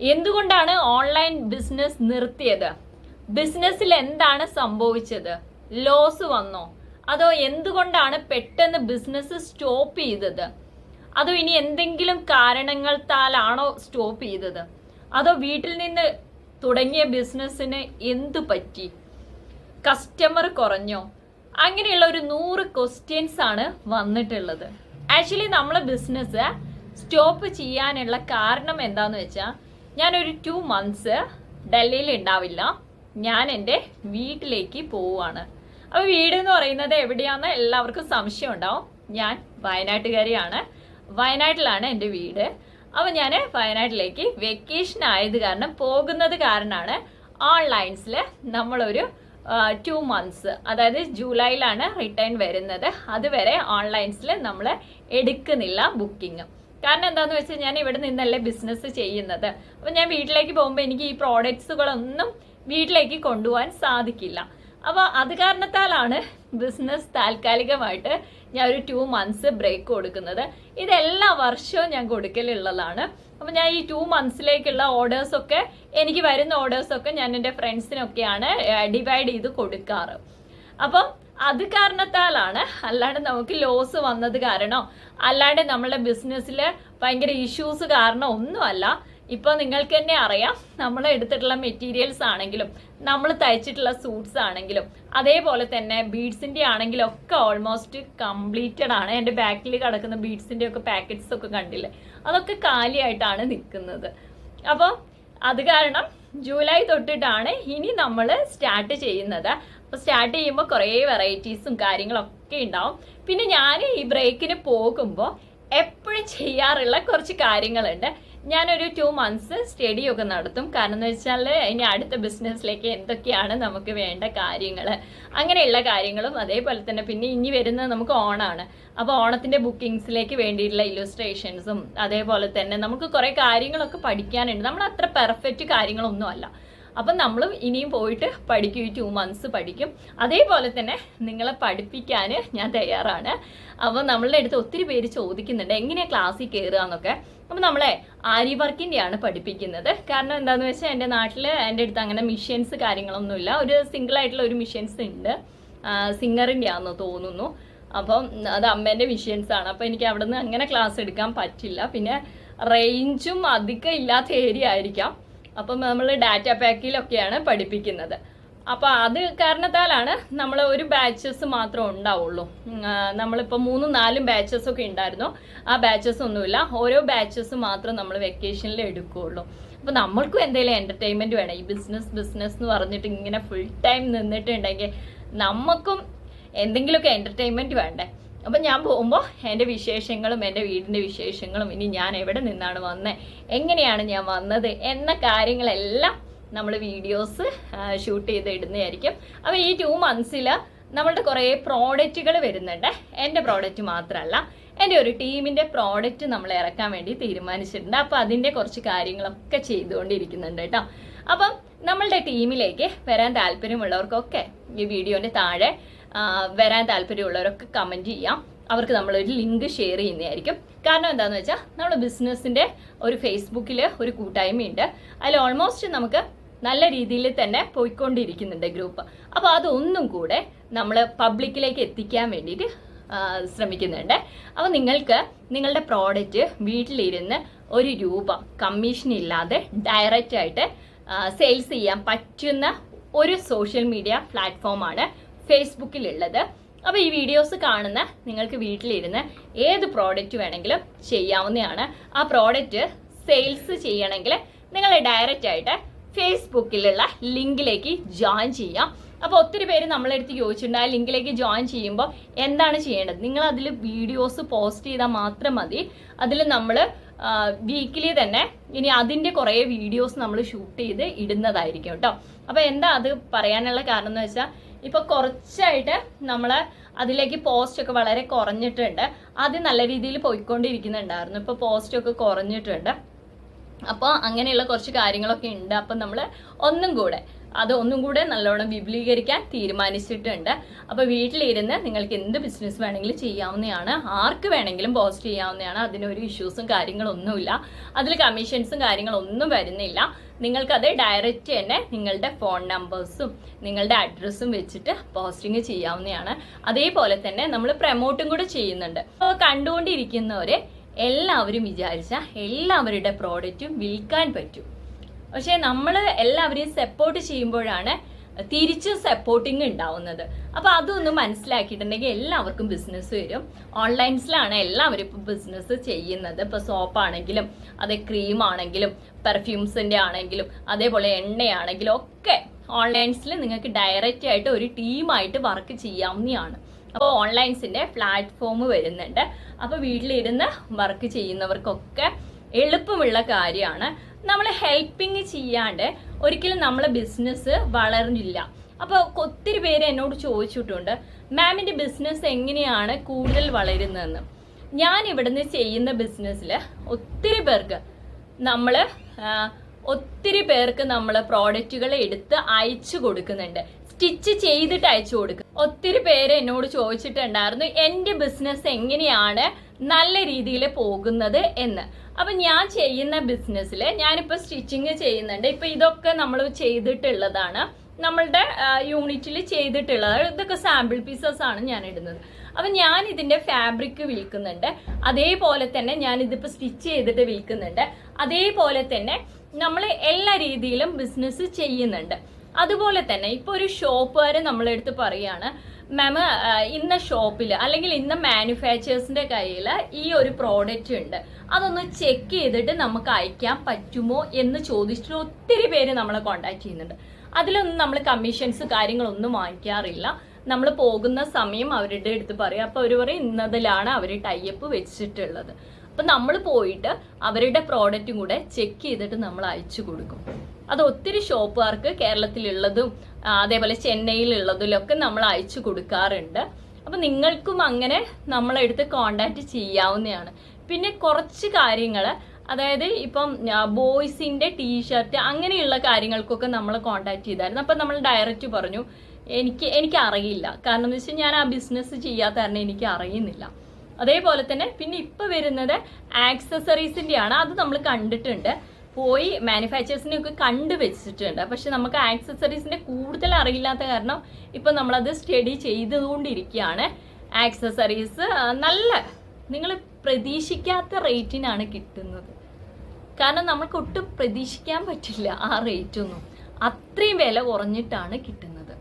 എന്തുകൊണ്ടാണ് online business നിർത്തിയത്? ബിസിനസ്സിൽ എന്താണ് സംഭവിച്ചത്? ലോസ് വന്നോ? അതോ എന്തുകൊണ്ടാണ് പെട്ടെന്ന് ബിസിനസ് സ്റ്റോപ്പ് ചെയ്തത്? അതോ ഇനി എന്തെങ്കിലും കാരണങ്ങളാലാണോ സ്റ്റോപ്പ് ചെയ്തത്? അതോ വീട്ടിൽ നിന്ന് തുടങ്ങിയ ബിസിനസ്സിന് എന്തു പറ്റി? കസ്റ്റമർ കുറഞ്ഞോ? അങ്ങനെയുള്ള ഒരു നൂറ് ക്വസ്റ്റ്യൻസ് ആണ് വന്നിട്ടുള്ളത്. ആക്ച്വലി നമ്മളെ ബിസിനസ് സ്റ്റോപ്പ് ചെയ്യാനുള്ള കാരണം എന്താന്ന് വെച്ചാൽ ഞാനൊരു ടു മന്ത്സ് ഡൽഹിയിൽ ഉണ്ടാവില്ല. ഞാൻ എന്റെ വീട്ടിലേക്ക് പോവുകയാണ്. അപ്പോൾ വീട് എന്ന് പറയുന്നത് എവിടെയാണെന്ന് എല്ലാവർക്കും സംശയം ഉണ്ടാവും. ഞാൻ വയനാട്ടുകാരിയാണ്. വയനാട്ടിലാണ് എന്റെ വീട്. അപ്പോൾ ഞാൻ വയനാട്ടിലേക്ക് വെക്കേഷൻ ആയത് കാരണം പോകുന്നത് കാരണമാണ് ഓൺലൈൻസിൽ നമ്മളൊരു ടു മന്ത്സ് അതായത് ജൂലൈയിലാണ് റിട്ടേൺ വരുന്നത്. അതുവരെ ഓൺലൈൻസിൽ നമ്മൾ എടുക്കുന്നില്ല ബുക്കിംഗ്. കാരണം എന്താണെന്ന് വെച്ചാൽ ഞാൻ ഇവിടെ നിന്നല്ലേ ബിസിനസ് ചെയ്യുന്നത്. അപ്പം ഞാൻ വീട്ടിലേക്ക് പോകുമ്പോൾ എനിക്ക് ഈ പ്രോഡക്ട്സുകളൊന്നും വീട്ടിലേക്ക് കൊണ്ടുപോകാൻ സാധിക്കില്ല. അപ്പോൾ അത് കാരണത്താലാണ് ബിസിനസ് താൽക്കാലികമായിട്ട് ഞാൻ ഒരു ടു മന്ത്സ് ബ്രേക്ക് കൊടുക്കുന്നത്. ഇതെല്ലാ വർഷവും ഞാൻ കൊടുക്കലുള്ളതാണ്. അപ്പോൾ ഞാൻ ഈ ടു മന്ത്സിലേക്കുള്ള ഓർഡേഴ്സൊക്കെ എനിക്ക് വരുന്ന ഓർഡേഴ്സൊക്കെ ഞാൻ എന്റെ ഫ്രണ്ട്സിനൊക്കെയാണ് ഡിവൈഡ് ചെയ്ത് കൊടുക്കാറ്. അപ്പം അത് കാരണത്താലാണ് അല്ലാണ്ട് നമുക്ക് ലോസ് വന്നത് കാരണോ. അല്ലാണ്ട് നമ്മളുടെ ബിസിനസ്സിൽ ഭയങ്കര ഇഷ്യൂസ് കാരണം ഒന്നുമല്ല. ഇപ്പോൾ നിങ്ങൾക്ക് തന്നെ അറിയാം നമ്മൾ എടുത്തിട്ടുള്ള മെറ്റീരിയൽസ് ആണെങ്കിലും നമ്മൾ തയ്ച്ചിട്ടുള്ള സൂട്ട്സ് ആണെങ്കിലും അതേപോലെ തന്നെ ബീഡ്സിന്റെ ആണെങ്കിലും ഒക്കെ ഓൾമോസ്റ്റ് കംപ്ലീറ്റഡ് ആണ്. എന്റെ ബാക്കിൽ കിടക്കുന്ന ബീഡ്സിന്റെ ഒക്കെ പാക്കറ്റ്സ് ഒക്കെ കണ്ടില്ലേ? അതൊക്കെ കാലിയായിട്ടാണ് നിൽക്കുന്നത്. അപ്പോൾ അത് കാരണം ജൂലൈ തൊട്ടിട്ടാണ് ഇനി നമ്മൾ സ്റ്റാർട്ട് ചെയ്യുന്നത്. അപ്പോൾ സ്റ്റാർട്ട് ചെയ്യുമ്പോൾ കുറേ വെറൈറ്റീസും കാര്യങ്ങളൊക്കെ ഉണ്ടാവും. പിന്നെ ഞാൻ ഈ ബ്രേക്കിന് പോകുമ്പോൾ എപ്പോഴും ചെയ്യാറുള്ള കുറച്ച് കാര്യങ്ങളുണ്ട്. ഞാനൊരു ടു മന്ത്സ് സ്റ്റഡി ഒക്കെ നടത്തും. കാരണം എന്ന് വെച്ചാൽ ഇനി അടുത്ത ബിസിനസ്സിലേക്ക് എന്തൊക്കെയാണ് നമുക്ക് വേണ്ട കാര്യങ്ങൾ അങ്ങനെയുള്ള കാര്യങ്ങളും അതേപോലെ തന്നെ പിന്നെ ഇനി വരുന്നത് നമുക്ക് ഓണാണ്. അപ്പോൾ ഓണത്തിന്റെ ബുക്കിങ്സിലേക്ക് വേണ്ടിയിട്ടുള്ള ഇല്ലുസ്ട്രേഷൻസും അതേപോലെ തന്നെ നമുക്ക് കുറേ കാര്യങ്ങളൊക്കെ പഠിക്കാനുണ്ട്. നമ്മൾ അത്ര പെർഫെക്റ്റ് കാര്യങ്ങളൊന്നും അല്ല അപ്പം നമ്മൾ ഇനിയും പോയിട്ട് പഠിക്കും ഈ ടു മന്ത്സ് പഠിക്കും. അതേപോലെ തന്നെ നിങ്ങളെ പഠിപ്പിക്കാൻ ഞാൻ തയ്യാറാണ്. അപ്പോൾ നമ്മളുടെ അടുത്ത് ഒത്തിരി പേര് ചോദിക്കുന്നുണ്ട് എങ്ങനെയാണ് ക്ലാസ്സിൽ കയറുക എന്നൊക്കെ? അപ്പോൾ നമ്മളെ ആരി വർക്കിന്റെയാണ് പഠിപ്പിക്കുന്നത്. കാരണം എന്താണെന്ന് വെച്ചാൽ എന്റെ നാട്ടിൽ എന്റെ അടുത്ത് അങ്ങനെ മിഷ്യൻസ് കാര്യങ്ങളൊന്നുമില്ല. ഒരു സിംഗിൾ ആയിട്ടുള്ള ഒരു മിഷ്യൻസ് ഉണ്ട്. സിംഗറിന്റെ ആണെന്ന് തോന്നുന്നു. അപ്പം അത് അമ്മേന്റെ മിഷ്യൻസ് ആണ്. അപ്പോൾ എനിക്ക് അവിടെ നിന്ന് അങ്ങനെ ക്ലാസ് എടുക്കാൻ പറ്റില്ല. പിന്നെ റേഞ്ചും അധികം ഇല്ലാത്ത ഏരിയ ആയിരിക്കാം. അപ്പം നമ്മൾ ഡാറ്റ പാക്കിലൊക്കെയാണ് പഠിപ്പിക്കുന്നത്. അപ്പോൾ അത് കാരണത്താലാണ് നമ്മൾ ഒരു ബാച്ചസ് മാത്രം ഉണ്ടാവുള്ളൂ. നമ്മളിപ്പോൾ മൂന്നും നാലും ബാച്ചസ് ഒക്കെ ഉണ്ടായിരുന്നു. ആ ബാച്ചസ് ഒന്നുമില്ല. ഓരോ ബാച്ചസ് മാത്രം നമ്മൾ വെക്കേഷനിൽ എടുക്കുകയുള്ളൂ അപ്പോൾ നമ്മൾക്കും എന്തെങ്കിലും എന്റർടൈൻമെന്റ് വേണം. ഈ ബിസിനസ് ബിസിനസ് എന്ന് പറഞ്ഞിട്ട് ഇങ്ങനെ ഫുൾ ടൈം നിന്നിട്ടുണ്ടെങ്കിൽ നമുക്കും എന്തെങ്കിലുമൊക്കെ എന്റർടൈൻമെന്റ് വേണ്ടേ? അപ്പം ഞാൻ പോകുമ്പോൾ എന്റെ വിശേഷങ്ങളും എന്റെ വീടിന്റെ വിശേഷങ്ങളും ഇനി ഞാൻ എവിടെ നിന്നാണ് വന്നത് എങ്ങനെയാണ് ഞാൻ വന്നത് എന്ന കാര്യങ്ങളെല്ലാം നമ്മൾ വീഡിയോസ് ഷൂട്ട് ചെയ്ത് ഇടുന്നതായിരിക്കും. അപ്പോൾ ഈ ടു മന്ത്സിൽ നമ്മളുടെ കുറേ പ്രോഡക്റ്റുകൾ വരുന്നുണ്ട്. എന്റെ പ്രോഡക്റ്റ് മാത്രമല്ല എന്റെ ഒരു ടീമിന്റെ പ്രോഡക്റ്റ് നമ്മൾ ഇറക്കാൻ വേണ്ടി തീരുമാനിച്ചിട്ടുണ്ട്. അപ്പോൾ അതിന്റെ കുറച്ച് കാര്യങ്ങളൊക്കെ ചെയ്തുകൊണ്ടിരിക്കുന്നുണ്ട് കേട്ടോ. അപ്പം നമ്മളുടെ ടീമിലേക്ക് വരാൻ താല്പര്യമുള്ളവർക്കൊക്കെ ഈ വീഡിയോന്റെ താഴെ വരാൻ താല്പര്യമുള്ളവരൊക്കെ കമന്റ് ചെയ്യാം. അവർക്ക് നമ്മളൊരു ലിങ്ക് ഷെയർ ചെയ്യുന്നതായിരിക്കും. കാരണം എന്താണെന്ന് വെച്ചാൽ നമ്മുടെ ബിസിനസ്സിന്റെ ഒരു ഫേസ്ബുക്കിൽ ഒരു കൂട്ടായ്മയുണ്ട്. അതിൽ ഓൾമോസ്റ്റ് നമുക്ക് നല്ല രീതിയിൽ തന്നെ പോയിക്കൊണ്ടിരിക്കുന്നുണ്ട് ഗ്രൂപ്പ് അപ്പോൾ അതൊന്നും കൂടെ നമ്മൾ പബ്ലിക്കിലേക്ക് എത്തിക്കാൻ വേണ്ടിയിട്ട് ശ്രമിക്കുന്നുണ്ട്. അപ്പോൾ നിങ്ങൾക്ക് നിങ്ങളുടെ പ്രോഡക്റ്റ് വീട്ടിലിരുന്ന് ഒരു രൂപ കമ്മീഷൻ ഇല്ലാതെ ഡയറക്റ്റ് ആയിട്ട് സെയിൽസ് ചെയ്യാൻ പറ്റുന്ന ഒരു സോഷ്യൽ മീഡിയ പ്ലാറ്റ്ഫോമാണ് ഫേസ്ബുക്കിലുള്ളത് അപ്പോൾ ഈ വീഡിയോസ് കാണുന്ന നിങ്ങൾക്ക് വീട്ടിലിരുന്ന് ഏത് പ്രോഡക്റ്റ് വേണമെങ്കിലും ചെയ്യാവുന്നതാണ്. ആ പ്രോഡക്റ്റ് സെയിൽസ് ചെയ്യണമെങ്കിൽ നിങ്ങൾ ഡയറക്റ്റ് ആയിട്ട് ഫേസ്ബുക്കിലുള്ള ലിങ്കിലേക്ക് ജോയിൻ ചെയ്യാം. അപ്പോൾ ഒത്തിരി പേര് നമ്മളെ അടുത്ത് ചോദിച്ചിട്ടുണ്ട്. ആ ലിങ്കിലേക്ക് ജോയിൻ ചെയ്യുമ്പോൾ എന്താണ് ചെയ്യേണ്ടത്? നിങ്ങൾ അതിൽ വീഡിയോസ് പോസ്റ്റ് ചെയ്താൽ മാത്രം മതി. അതിൽ നമ്മൾ വീക്കിലി തന്നെ ഇനി അതിന്റെ കുറേ വീഡിയോസ് നമ്മൾ ഷൂട്ട് ചെയ്ത് ഇടുന്നതായിരിക്കും കേട്ടോ. അപ്പോൾ എന്താ അത് പറയാനുള്ള കാരണം എന്ന് വെച്ചാൽ ഇപ്പോൾ കുറച്ചായിട്ട് നമ്മൾ അതിലേക്ക് പോസ്റ്റ് ഒക്കെ വളരെ കുറഞ്ഞിട്ടുണ്ട്. അത് നല്ല രീതിയിൽ പോയിക്കൊണ്ടിരിക്കുന്നുണ്ടായിരുന്നു. ഇപ്പോൾ പോസ്റ്റ് ഒക്കെ കുറഞ്ഞിട്ടുണ്ട്. അപ്പോൾ അങ്ങനെയുള്ള കുറച്ച് കാര്യങ്ങളൊക്കെ ഉണ്ട്. അപ്പം നമ്മൾ ഒന്നും കൂടെ അത് ഒന്നും കൂടെ നല്ലോണം വിപുലീകരിക്കാൻ തീരുമാനിച്ചിട്ടുണ്ട്. അപ്പോൾ വീട്ടിലിരുന്ന് നിങ്ങൾക്ക് എന്ത് ബിസിനസ് വേണമെങ്കിലും ചെയ്യാവുന്നതാണ്. ആർക്ക് വേണമെങ്കിലും പോസ്റ്റ് ചെയ്യാവുന്നതാണ്. അതിനൊരു ഇഷ്യൂസും കാര്യങ്ങളൊന്നുമില്ല. അതിൽ കമ്മീഷൻസും കാര്യങ്ങളൊന്നും വരുന്നില്ല. നിങ്ങൾക്കത് ഡയറക്റ്റ് തന്നെ നിങ്ങളുടെ ഫോൺ നമ്പേഴ്സും നിങ്ങളുടെ അഡ്രസ്സും വെച്ചിട്ട് പോസ്റ്റിംഗ് ചെയ്യാവുന്നതാണ്. അതേപോലെ തന്നെ നമ്മൾ പ്രമോട്ടും കൂടെ ചെയ്യുന്നുണ്ട്. അപ്പോൾ കണ്ടുകൊണ്ടിരിക്കുന്നവരെ എല്ലാവരും വിചാരിച്ച എല്ലാവരുടെ പ്രോഡക്റ്റും വിൽക്കാൻ പറ്റും. പക്ഷേ നമ്മൾ എല്ലാവരെയും സപ്പോർട്ട് ചെയ്യുമ്പോഴാണ് തിരിച്ച് സപ്പോർട്ടിങ് ഉണ്ടാവുന്നത്. അപ്പൊ അതൊന്ന് മനസ്സിലാക്കിയിട്ടുണ്ടെങ്കിൽ എല്ലാവർക്കും ബിസിനസ് വരും. ഓൺലൈൻസിലാണ് എല്ലാവരും ഇപ്പൊ ബിസിനസ് ചെയ്യുന്നത്. സോപ്പ് ആണെങ്കിലും അതേ ക്രീം ആണെങ്കിലും പെർഫ്യൂംസിന്റെ ആണെങ്കിലും അതേപോലെ എണ്ണയാണെങ്കിലും ഒക്കെ ഓൺലൈൻസിൽ നിങ്ങൾക്ക് ഡയറക്റ്റ് ആയിട്ട് ഒരു ടീമായിട്ട് വർക്ക് ചെയ്യാവുന്നതാണ്. അപ്പോൾ ഓൺലൈൻസിന്റെ പ്ലാറ്റ്ഫോം വരുന്നുണ്ട്. അപ്പോൾ വീട്ടിലിരുന്ന് വർക്ക് ചെയ്യുന്നവർക്കൊക്കെ എളുപ്പമുള്ള കാര്യമാണ്. നമ്മൾ ഹെൽപ്പിംഗ് ചെയ്യാണ്ട് ഒരിക്കലും നമ്മളെ ബിസിനസ് വളർന്നില്ല. അപ്പോൾ ഒത്തിരി പേര് എന്നോട് ചോദിച്ചിട്ടുണ്ട് മാമിന്റെ ബിസിനസ് എങ്ങനെയാണ് കൂടുതൽ വളരുന്നതെന്ന്? ഞാൻ ഇവിടുന്ന് ചെയ്യുന്ന ബിസിനസ്സിൽ ഒത്തിരി പേർക്ക് നമ്മൾ ഒത്തിരി പേർക്ക് നമ്മൾ പ്രോഡക്റ്റുകൾ എടുത്ത് അയച്ചു കൊടുക്കുന്നുണ്ട്. സ്റ്റിച്ച് ചെയ്തിട്ട് അയച്ചു കൊടുക്കും ഒത്തിരി പേര് എന്നോട് ചോദിച്ചിട്ടുണ്ടായിരുന്നു എന്റെ ബിസിനസ് എങ്ങനെയാണ് നല്ല രീതിയിൽ പോകുന്നത് എന്ന്. അപ്പൊ ഞാൻ ചെയ്യുന്ന ബിസിനസ്സിൽ ഞാനിപ്പോൾ സ്റ്റിച്ചിങ് ചെയ്യുന്നുണ്ട്. ഇപ്പൊ ഇതൊക്കെ നമ്മൾ ചെയ്തിട്ടുള്ളതാണ്. നമ്മളുടെ യൂണിറ്റിൽ ചെയ്തിട്ടുള്ളത് ഇതൊക്കെ സാമ്പിൾ പീസസ് ആണ് ഞാൻ ഇടുന്നത് അപ്പൊ ഞാൻ ഇതിന്റെ ഫാബ്രിക് വിൽക്കുന്നുണ്ട്. അതേപോലെ തന്നെ ഞാൻ ഇതിപ്പോ സ്റ്റിച്ച് ചെയ്തിട്ട് വിൽക്കുന്നുണ്ട്. അതേപോലെ തന്നെ നമ്മൾ എല്ലാ രീതിയിലും ബിസിനസ് ചെയ്യുന്നുണ്ട്. അതുപോലെ തന്നെ ഇപ്പൊ ഒരു ഷോപ്പുകാർ നമ്മളെടുത്ത് പറയാണ് മാം ഇന്ന ഷോപ്പിൽ അല്ലെങ്കിൽ ഇന്ന മാനുഫാക്ചേഴ്സിന്റെ കയ്യിൽ ഈ ഒരു പ്രോഡക്റ്റ് ഉണ്ട്. അതൊന്ന് ചെക്ക് ചെയ്തിട്ട് നമുക്ക് അയക്കാൻ പറ്റുമോ എന്ന് ചോദിച്ചിട്ട് ഒത്തിരി പേര് നമ്മളെ കോണ്ടാക്ട് ചെയ്യുന്നുണ്ട്. അതിലൊന്നും നമ്മൾ കമ്മീഷൻസ് കാര്യങ്ങളൊന്നും വാങ്ങിക്കാറില്ല. നമ്മൾ പോകുന്ന സമയം അവരുടെ അടുത്ത് പറയും. അപ്പോൾ അവർ പറയും ഇന്നതിലാണ് അവർ ടൈപ്പ് വെച്ചിട്ടുള്ളത്. അപ്പൊ നമ്മൾ പോയിട്ട് അവരുടെ പ്രോഡക്റ്റും കൂടെ ചെക്ക് ചെയ്തിട്ട് നമ്മൾ അയച്ചു കൊടുക്കും. അത് ഒത്തിരി ഷോപ്പുകാർക്ക് കേരളത്തിലുള്ളതും അതേപോലെ ചെന്നൈയിലുള്ളതിലൊക്കെ നമ്മൾ അയച്ചു കൊടുക്കാറുണ്ട്. അപ്പൊ നിങ്ങൾക്കും അങ്ങനെ നമ്മളെടുത്ത് കോണ്ടാക്ട് ചെയ്യാവുന്നതാണ്. പിന്നെ കുറച്ച് കാര്യങ്ങൾ അതായത് ഇപ്പം ബോയ്സിന്റെ ടീഷർട്ട് അങ്ങനെയുള്ള കാര്യങ്ങൾക്കൊക്കെ നമ്മൾ കോണ്ടാക്ട് ചെയ്തായിരുന്നു. അപ്പം നമ്മൾ ഡയറക്റ്റ് പറഞ്ഞു എനിക്ക് എനിക്ക് അറിയില്ല കാരണം എന്ന് വെച്ചാൽ ഞാൻ ആ ബിസിനസ് ചെയ്യാത്ത കാരണം എനിക്ക് അറിയുന്നില്ല. അതേപോലെ തന്നെ പിന്നെ ഇപ്പൊ വരുന്നത് ആക്സസറീസിന്റെ ആണ് അത് നമ്മൾ കണ്ടിട്ടുണ്ട്. പോയി മാനുഫാക്ചേഴ്സിനെ ഒക്കെ കണ്ടു വെച്ചിട്ടുണ്ട്. പക്ഷെ നമുക്ക് ആക്സസറീസിന്റെ കൂടുതൽ അറിയില്ലാത്ത കാരണം ഇപ്പൊ നമ്മളത് സ്റ്റഡി ചെയ്തുകൊണ്ടിരിക്കുകയാണ്. ആക്സസറീസ് നല്ല നിങ്ങൾ പ്രതീക്ഷിക്കാത്ത റേറ്റിനാണ് കിട്ടുന്നത്. കാരണം നമുക്ക് ഒട്ടും പ്രതീക്ഷിക്കാൻ പറ്റില്ല ആ റേറ്റ് ഒന്നും. അത്രയും വില കുറഞ്ഞിട്ടാണ് കിട്ടുന്നത്.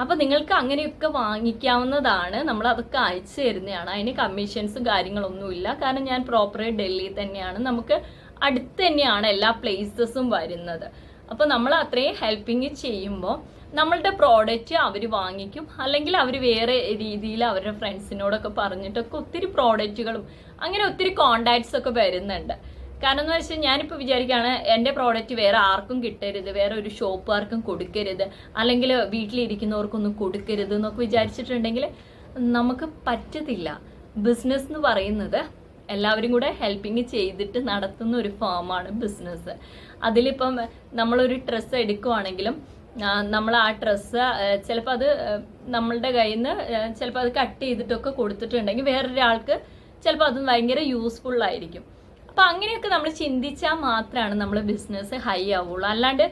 അപ്പൊ നിങ്ങൾക്ക് അങ്ങനെയൊക്കെ വാങ്ങിക്കാവുന്നതാണ്. നമ്മൾ അതൊക്കെ അയച്ചു തരുന്നതാണ്. അതിന് കമ്മീഷൻസും കാര്യങ്ങളൊന്നുമില്ല. കാരണം ഞാൻ പ്രോപ്പറായി ഡൽഹി തന്നെയാണ്. നമുക്ക് അടുത്ത് തന്നെയാണ് എല്ലാ പ്ലേസസും വരുന്നത്. അപ്പോൾ നമ്മൾ അത്രയും ഹെൽപ്പിങ് ചെയ്യുമ്പോൾ നമ്മളുടെ പ്രോഡക്റ്റ് അവർ വാങ്ങിക്കും. അല്ലെങ്കിൽ അവർ വേറെ രീതിയിൽ അവരുടെ ഫ്രണ്ട്സിനോടൊക്കെ പറഞ്ഞിട്ടൊക്കെ ഒത്തിരി പ്രോഡക്റ്റുകളും അങ്ങനെ ഒത്തിരി കോണ്ടാക്ട്സ് ഒക്കെ വരുന്നുണ്ട്. കാരണം എന്ന് വെച്ചാൽ ഞാനിപ്പോൾ വിചാരിക്കുകയാണ് എന്റെ പ്രോഡക്റ്റ് വേറെ ആർക്കും കിട്ടരുത്. വേറെ ഒരു ഷോപ്പുകാർക്കും കൊടുക്കരുത്. അല്ലെങ്കിൽ വീട്ടിലിരിക്കുന്നവർക്കൊന്നും കൊടുക്കരുത് എന്നൊക്കെ വിചാരിച്ചിട്ടുണ്ടെങ്കിൽ നമുക്ക് പറ്റത്തില്ല. ബിസിനസ് എന്ന് പറയുന്നത് എല്ലാവരും കൂടെ ഹെൽപ്പിങ് ചെയ്തിട്ട് നടത്തുന്ന ഒരു ഫേമാണ് ബിസിനസ് അതിലിപ്പം നമ്മളൊരു ഡ്രസ്സ് എടുക്കുവാണെങ്കിലും നമ്മൾ ആ ഡ്രസ്സ് ചിലപ്പോൾ അത് നമ്മളുടെ കയ്യിൽ നിന്ന് ചിലപ്പോൾ അത് കട്ട് ചെയ്തിട്ടൊക്കെ കൊടുത്തിട്ടുണ്ടെങ്കിൽ വേറൊരാൾക്ക് ചിലപ്പോൾ അത് ഭയങ്കര യൂസ്ഫുൾ ആയിരിക്കും. അപ്പം അങ്ങനെയൊക്കെ നമ്മൾ ചിന്തിച്ചാൽ മാത്രമാണ് നമ്മൾ ബിസിനസ് ഹൈ ആവുള്ളൂ. അല്ലാണ്ട്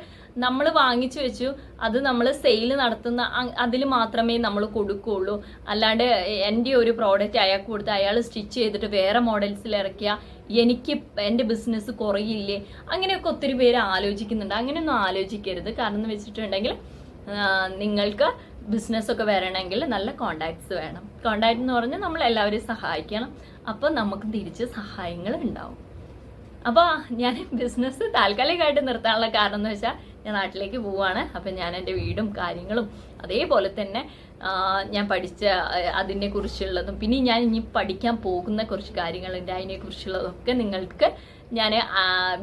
നമ്മൾ വാങ്ങിച്ചു വെച്ചു. അത് നമ്മൾ സെയിൽ നടത്തുന്ന അതിൽ മാത്രമേ നമ്മൾ കൊടുക്കുകയുള്ളൂ അല്ലാണ്ട് എന്റെ ഒരു പ്രോഡക്റ്റ് അയാൾക്ക് കൊടുത്ത് അയാൾ സ്റ്റിച്ച് ചെയ്തിട്ട് വേറെ മോഡൽസിൽ ഇറക്കിയ എനിക്ക് എന്റെ ബിസിനസ് കുറയില്ലേ? അങ്ങനെയൊക്കെ ഒത്തിരി പേര് ആലോചിക്കുന്നുണ്ട്. അങ്ങനെയൊന്നും ആലോചിക്കരുത്. കാരണം എന്ന് വെച്ചിട്ടുണ്ടെങ്കിൽ നിങ്ങൾക്ക് ബിസിനസ് ഒക്കെ വരണമെങ്കിൽ നല്ല കോണ്ടാക്ട്സ് വേണം. കോണ്ടാക്ട് എന്ന് പറഞ്ഞാൽ നമ്മൾ എല്ലാവരെയും സഹായിക്കണം. അപ്പോൾ നമുക്ക് തിരിച്ച് സഹായങ്ങൾ ഉണ്ടാവും. അപ്പോൾ ഞാൻ ബിസിനസ് താൽക്കാലികമായിട്ട് നിർത്താനുള്ള കാരണം എന്ന് വെച്ചാൽ ഞാൻ നാട്ടിലേക്ക് പോവാണ്. അപ്പം ഞാൻ എന്റെ വീടും കാര്യങ്ങളും അതേപോലെ തന്നെ ഞാൻ പഠിച്ച അതിനെക്കുറിച്ചുള്ളതും അതിനെ കുറിച്ചുള്ളതും പിന്നെ ഞാൻ ഇനി പഠിക്കാൻ പോകുന്ന കുറച്ച് കാര്യങ്ങളുണ്ട് അതിനെക്കുറിച്ചുള്ളതൊക്കെ നിങ്ങൾക്ക് ഞാൻ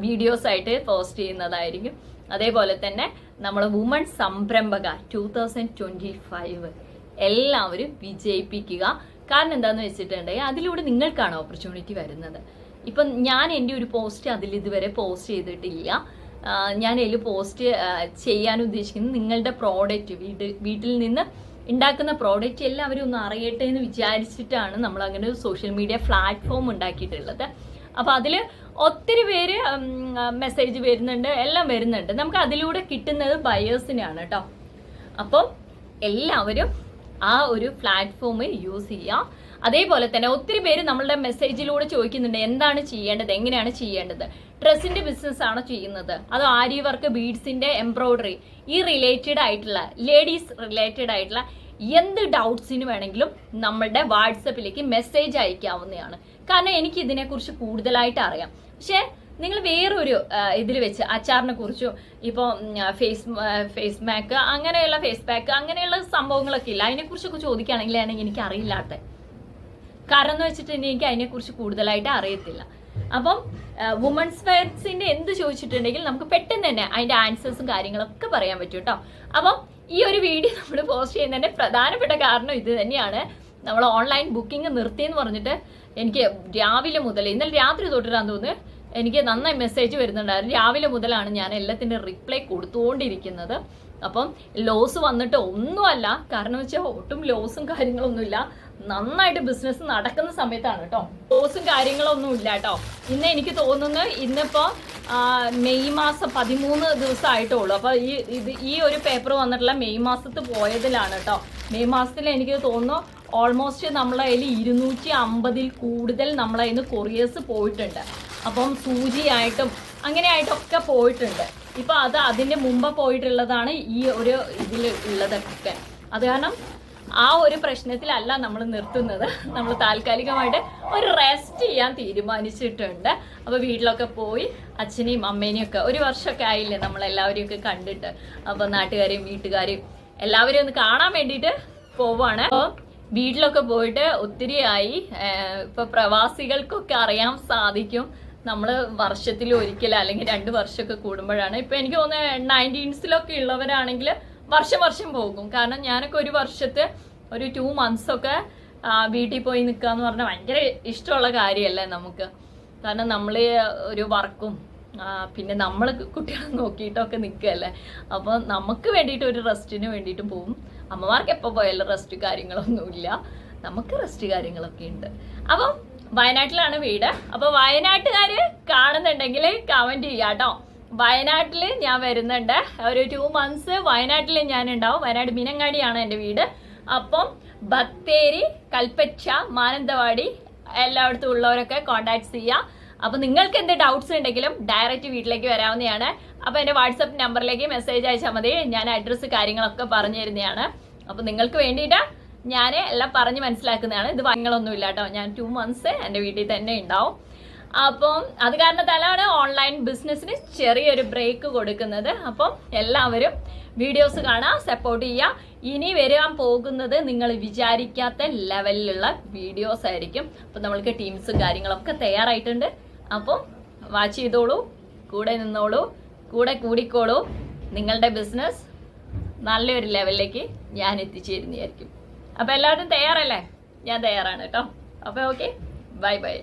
വീഡിയോസ് ആയിട്ട് പോസ്റ്റ് ചെയ്യുന്നതായിരിക്കും. അതേപോലെ തന്നെ നമ്മൾ വുമൺ സംരംഭക ടൂ തൗസൻഡ് ട്വന്റി ഫൈവ് എല്ലാവരും വിജയിപ്പിക്കുക. കാരണം എന്താണെന്ന് വെച്ചിട്ടുണ്ടെങ്കിൽ അതിലൂടെ നിങ്ങൾക്കാണ് ഓപ്പർച്യൂണിറ്റി വരുന്നത്. ഇപ്പം ഞാൻ എന്റെ ഒരു പോസ്റ്റ് അതിൽ ഇതുവരെ പോസ്റ്റ് ചെയ്തിട്ടില്ല. ഞാൻ അതിൽ പോസ്റ്റ് ചെയ്യാൻ ഉദ്ദേശിക്കുന്നത് നിങ്ങളുടെ പ്രോഡക്റ്റ് വീട് വീട്ടിൽ നിന്ന് ഉണ്ടാക്കുന്ന പ്രോഡക്റ്റ് എല്ലാവരും ഒന്ന് അറിയട്ടെ എന്ന് വിചാരിച്ചിട്ടാണ് നമ്മൾ അങ്ങനെ ഒരു സോഷ്യൽ മീഡിയ പ്ലാറ്റ്ഫോം ഉണ്ടാക്കിയിട്ടുള്ളത്. അപ്പോൾ അതിൽ ഒത്തിരി പേര് മെസ്സേജ് വരുന്നുണ്ട് എല്ലാം വരുന്നുണ്ട്. നമുക്ക് അതിലൂടെ കിട്ടുന്നത് ബയേഴ്സിനാണ് കേട്ടോ അപ്പോൾ എല്ലാവരും ആ ഒരു പ്ലാറ്റ്ഫോം യൂസ് ചെയ്യുക അതേപോലെ തന്നെ ഒത്തിരി പേര് നമ്മളുടെ മെസ്സേജിലൂടെ ചോദിക്കുന്നുണ്ട് എന്താണ് ചെയ്യേണ്ടത് എങ്ങനെയാണ് ചെയ്യേണ്ടത്? ഡ്രസ്സിന്റെ ബിസിനസ് ആണ് ചെയ്യുന്നത്? അതോ ആരി വർക്ക് ബീഡ്സിന്റെ എംബ്രോയിഡറി ഈ റിലേറ്റഡ് ആയിട്ടുള്ള ലേഡീസ് റിലേറ്റഡ് ആയിട്ടുള്ള എന്ത് ഡൗട്ട്സിന് വേണമെങ്കിലും നമ്മളുടെ വാട്സപ്പിലേക്ക് മെസ്സേജ് അയക്കാവുന്നതാണ്. കാരണം എനിക്ക് ഇതിനെക്കുറിച്ച് കൂടുതലായിട്ട് അറിയാം. പക്ഷേ നിങ്ങൾ വേറൊരു ഇതിൽ വെച്ച് അച്ചാറിനെ കുറിച്ചും ഇപ്പോൾ ഫേസ് ഫേസ് ബാക്ക് അങ്ങനെയുള്ള ഫേസ് പാക്ക് അങ്ങനെയുള്ള സംഭവങ്ങളൊക്കെ ഇല്ല. അതിനെക്കുറിച്ചൊക്കെ ചോദിക്കുകയാണെങ്കിൽ ആണെങ്കിൽ എനിക്ക് അറിയില്ലാത്ത കാരണം എന്ന് വെച്ചിട്ടുണ്ടെങ്കിൽ എനിക്ക് അതിനെക്കുറിച്ച് കൂടുതലായിട്ട് അറിയത്തില്ല. അപ്പം വുമൺസ് വെയർസിന്റെ എന്ത് ചോദിച്ചിട്ടുണ്ടെങ്കിൽ നമുക്ക് പെട്ടെന്ന് തന്നെ അതിന്റെ ആൻസേഴ്സും കാര്യങ്ങളൊക്കെ പറയാൻ പറ്റും കേട്ടോ. അപ്പം ഈ ഒരു വീഡിയോ നമ്മൾ പോസ്റ്റ് ചെയ്യുന്നതിന്റെ പ്രധാനപ്പെട്ട കാരണം ഇത് തന്നെയാണ്. നമ്മൾ ഓൺലൈൻ ബുക്കിംഗ് നിർത്തിയെന്ന് പറഞ്ഞിട്ട് എനിക്ക് രാവിലെ മുതൽ ഇന്നലെ രാത്രി തൊട്ടിട്ടാന്ന് തോന്നുന്നു എനിക്ക് നന്നായി മെസ്സേജ് വരുന്നുണ്ടായിരുന്നു. രാവിലെ മുതലാണ് ഞാൻ എല്ലാത്തിന്റെ റിപ്ലൈ കൊടുത്തുകൊണ്ടിരിക്കുന്നത് അപ്പം ലോസ് വന്നിട്ട് ഒന്നുമല്ല. കാരണം വെച്ചാൽ ഒട്ടും ലോസും കാര്യങ്ങളൊന്നുമില്ല. നന്നായിട്ട് ബിസിനസ് നടക്കുന്ന സമയത്താണ് കേട്ടോ ലോസും കാര്യങ്ങളൊന്നും ഇല്ല കേട്ടോ ഇന്ന് എനിക്ക് തോന്നുന്നു ഇന്നിപ്പോ മെയ് മാസം പതിമൂന്ന് ദിവസമായിട്ടുള്ളൂ അപ്പോൾ ഈ ഇത് ഈ ഒരു പേപ്പർ വന്നിട്ടുള്ള മെയ് മാസത്ത് പോയതിലാണ് കേട്ടോ മെയ് മാസത്തിൽ എനിക്ക് തോന്നുന്നു ഓൾമോസ്റ്റ് നമ്മളെ അതിൽ ഇരുന്നൂറ്റി അമ്പതിൽ കൂടുതൽ നമ്മളെ ഇന്ന് കൊറിയേഴ്സ് പോയിട്ടുണ്ട്. അപ്പം സൂചിയായിട്ടും അങ്ങനെയായിട്ടൊക്കെ പോയിട്ടുണ്ട്. ഇപ്പൊ അത് അതിന്റെ മുമ്പ് പോയിട്ടുള്ളതാണ് ഈ ഒരു ഇതിൽ ഉള്ളതൊക്കെ. അത് കാരണം ആ ഒരു പ്രശ്നത്തിലല്ല നമ്മൾ നിർത്തുന്നത്. നമ്മൾ താൽക്കാലികമായിട്ട് ഒരു റെസ്റ്റ് ചെയ്യാൻ തീരുമാനിച്ചിട്ടുണ്ട്. അപ്പോൾ വീട്ടിലൊക്കെ പോയി അച്ഛനെയും അമ്മേനെയും ഒക്കെ ഒരു വർഷമൊക്കെ ആയില്ലേ നമ്മൾ എല്ലാവരെയും ഒക്കെ കണ്ടിട്ട്. അപ്പോൾ നാട്ടുകാരെയും വീട്ടുകാരെയും എല്ലാവരെയും ഒന്ന് കാണാൻ വേണ്ടിയിട്ട് പോവാണ്. അപ്പോൾ വീട്ടിലൊക്കെ പോയിട്ട് ഒത്തിരിയായി. ഇപ്പൊ പ്രവാസികൾക്കൊക്കെ അറിയാൻ സാധിക്കും. നമ്മൾ വർഷത്തിൽ ഒരിക്കൽ അല്ലെങ്കിൽ രണ്ട് വർഷമൊക്കെ കൂടുമ്പോഴാണ്. ഇപ്പൊ എനിക്ക് തോന്നുന്നത് നയന്റീൻസിലൊക്കെ ഉള്ളവരാണെങ്കിൽ വർഷം വർഷം പോകും. കാരണം ഞാനൊക്കെ ഒരു വർഷത്തെ ഒരു ടു മന്ത്സ് ഒക്കെ വീട്ടിൽ പോയി നിൽക്കുക എന്ന് പറഞ്ഞാൽ ഭയങ്കര ഇഷ്ടമുള്ള കാര്യമല്ലേ നമുക്ക്. കാരണം നമ്മൾ ഒരു വർക്കും പിന്നെ നമ്മൾ കുട്ടികളെ നോക്കിയിട്ടൊക്കെ നിൽക്കുകയല്ലേ അപ്പോൾ നമുക്ക് വേണ്ടിയിട്ട് ഒരു റെസ്റ്റിന് വേണ്ടിയിട്ട് പോകും അമ്മമാർക്ക് എപ്പോൾ പോയാലും റെസ്റ്റ് കാര്യങ്ങളൊന്നുമില്ല. നമുക്ക് റെസ്റ്റ് കാര്യങ്ങളൊക്കെ ഉണ്ട്. അപ്പം വയനാട്ടിലാണ് വീട്. അപ്പോൾ വയനാട്ടുകാർ കാണുന്നുണ്ടെങ്കിൽ കമന്റ് ചെയ്യാം കേട്ടോ വയനാട്ടിൽ ഞാൻ വരുന്നുണ്ട്. ഒരു ടു മന്ത്സ് വയനാട്ടിൽ ഞാൻ ഉണ്ടാവും വയനാട് മീനങ്ങാടിയാണ് എന്റെ വീട്. അപ്പം ബത്തേരി കൽപ്പറ്റ മാനന്തവാടി എല്ലായിടത്തും ഉള്ളവരൊക്കെ കോണ്ടാക്ട് ചെയ്യാം. അപ്പം നിങ്ങൾക്ക് എന്ത് ഡൗട്ട്സ് ഉണ്ടെങ്കിലും ഡയറക്റ്റ് വീട്ടിലേക്ക് വരാവുന്നതാണ്. അപ്പോൾ എന്റെ വാട്സപ്പ് നമ്പറിലേക്ക് മെസ്സേജ് അയച്ചാൽ മതി. ഞാൻ അഡ്രസ്സ് കാര്യങ്ങളൊക്കെ പറഞ്ഞു തരുന്നതാണ്. അപ്പോൾ നിങ്ങൾക്ക് വേണ്ടിയിട്ട് ഞാൻ എല്ലാം പറഞ്ഞ് മനസ്സിലാക്കുന്നതാണ്. ഇത് ഭയങ്ങളൊന്നും ഇല്ല കേട്ടോ ഞാൻ ടു മന്ത്സ് എന്റെ വീട്ടിൽ തന്നെ ഉണ്ടാവും. അപ്പം അത് കാരണത്താലാണ് ഓൺലൈൻ ബിസിനസ്സിന് ചെറിയൊരു ബ്രേക്ക് കൊടുക്കുന്നത്. അപ്പം എല്ലാവരും വീഡിയോസ് കാണാം സപ്പോർട്ട് ചെയ്യുക. ഇനി വരാൻ പോകുന്നത് നിങ്ങൾ വിചാരിക്കാത്ത ലെവലിലുള്ള വീഡിയോസ് ആയിരിക്കും. അപ്പം നമ്മൾക്ക് ടീംസും കാര്യങ്ങളൊക്കെ തയ്യാറായിട്ടുണ്ട്. അപ്പം വാച്ച് ചെയ്തോളൂ കൂടെ നിന്നോളൂ കൂടെ കൂടിക്കോളൂ. നിങ്ങളുടെ ബിസിനസ് നല്ലൊരു ലെവലിലേക്ക് ഞാൻ എത്തിച്ചേരുന്നതായിരിക്കും. അപ്പം എല്ലാവരും തയ്യാറല്ലേ? ഞാൻ തയ്യാറാണ് കേട്ടോ. അപ്പോൾ ഓക്കെ ബൈ ബൈ